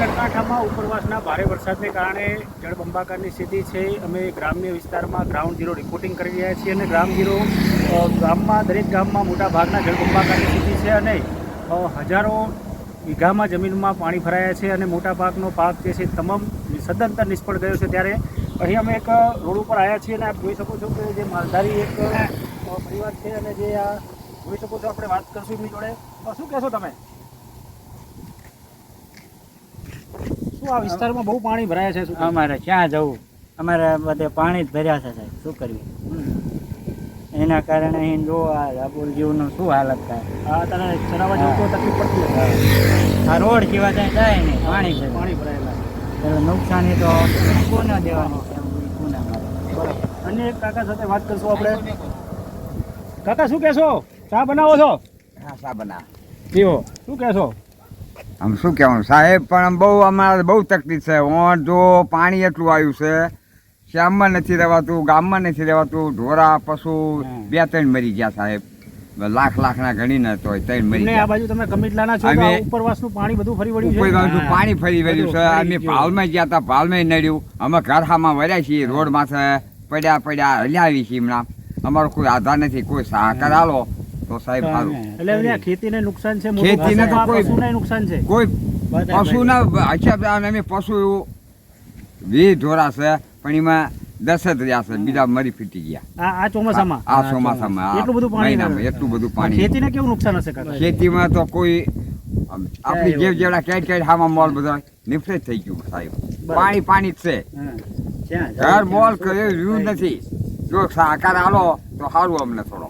બનાસકાંઠામાં ઉપરવાસના ભારે વરસાદને કારણે જળબંબાકારની સ્થિતિ છે. અમે ગ્રામ્ય વિસ્તારમાં ગ્રાઉન્ડ ઝીરો રિપોર્ટિંગ કરી રહ્યા છીએ અને ગ્રામ ઝીરો ગામમાં, દરેક ગામમાં મોટા ભાગના જળબંબાકારની સ્થિતિ છે અને હજારો વીઘામાં જમીનમાં પાણી ભરાયા છે અને મોટા ભાગનો પાક જે છે તમામ સદંતર નિષ્ફળ ગયો છે. ત્યારે અહીં અમે એક રોડ ઉપર આવ્યા છીએ અને આપ જોઈ શકો છો કે જે માલધારી એક પરિવાર છે અને જે આ જોઈ શકો છો, આપણે વાત કરશું એમની જોડે. શું કહેશો તમે? આ વિસ્તારમાં બહુ પાણી ભરાયા છે શું અમારે ક્યાં જવું? અમારે બધે પાણી જ ભર્યા છે સાહેબ શું કરવી એના કારણે અહીં જો આ રાબુલ જીવનું શું હાલત થાય? હા તને ચલાવવા જવું તો તકલીફ પડતી આ રોડ કેવા ત્યાં જાય ને પાણી છે પાણી ભરાયેલા એટલે. નુકસાની તો કોને દેવાની? અને કોને બરાબર. અન્ય એક કાકા સાથે વાત કરશું આપણે. કાકા શું કહેશો? ચા બનાવો છો? હા સાબના પીવો. શું કહેશો? આમ શું કહેવાનું? સાહેબ પણ આમ બહુ અમારે બહુ તકલીફ છે. ઓણ જો પાણી એટલું આવ્યું છે શ્યામમાં નથી રહેવાતું ગામમાં નથી રહેવાતું. ઢોરા પશુ બે ત્રણ મરી ગયા સાહેબ. લાખ લાખના ગણીને તો ત્રણ મરી આ બાજુ તમે કમિટલાના છો અમે- ઉપરવાસનું પાણી બધું ફરી વળ્યું છે? બાજુ પાણી ફરી વળ્યું છે. અમે ભાલમાં ગયા હતા ભાલમાં નડ્યું. અમે ઘરહામાં વર્યા છીએ રોડ માથે પડ્યા પડ્યા હલ્યાવી છીએ હમણાં. અમારો કોઈ આધાર નથી કોઈ સહકાર આલો તો સાહેબ સારું એટલે એમને ખેતીને નુકસાન છે ખેતીને તો કોઈ- પશુને નુકસાન છે. કોઈ પશુના અછત અમે પશુ વીસ ઢોરા છે પણ એમાં દસ જ રહ્યા છે બીજા મરી ફીટી ગયા. આ ચોમાસામાં? આ ચોમાસામાં એટલું બધું પાણી. એટલું બધું પાણી ખેતીને કેવું નુકસાન હશે ખેતીમાં તો કોઈ આપણી જેવ જેવડા કેટ કેટ હામાં મોલ બધા નિફરે થઈ ગયું સાહેબ. પાણી પાણી જ છે? ઘર મોલ કર્યું નથી. જો સહકાર આલો તો સારું અમને થોડો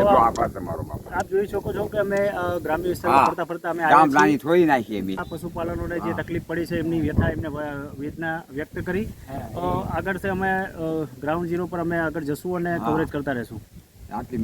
એટલો આભાર તમારો બાપા. આપ જોઈ શકો છો કે અમે ગ્રામ્ય વિસ્તારમાં ફરતા ફરતા અમે ગામ નાખીએ અમે. આ પશુપાલનોને જે તકલીફ પડી છે એમની વ્યથા એમને વેદના વ્યક્ત કરી. આગળ છે અમે ગ્રાઉન્ડ ઝીરો પર અમે આગળ જશું અને કવરેજ કરતા રહેશું. આટલી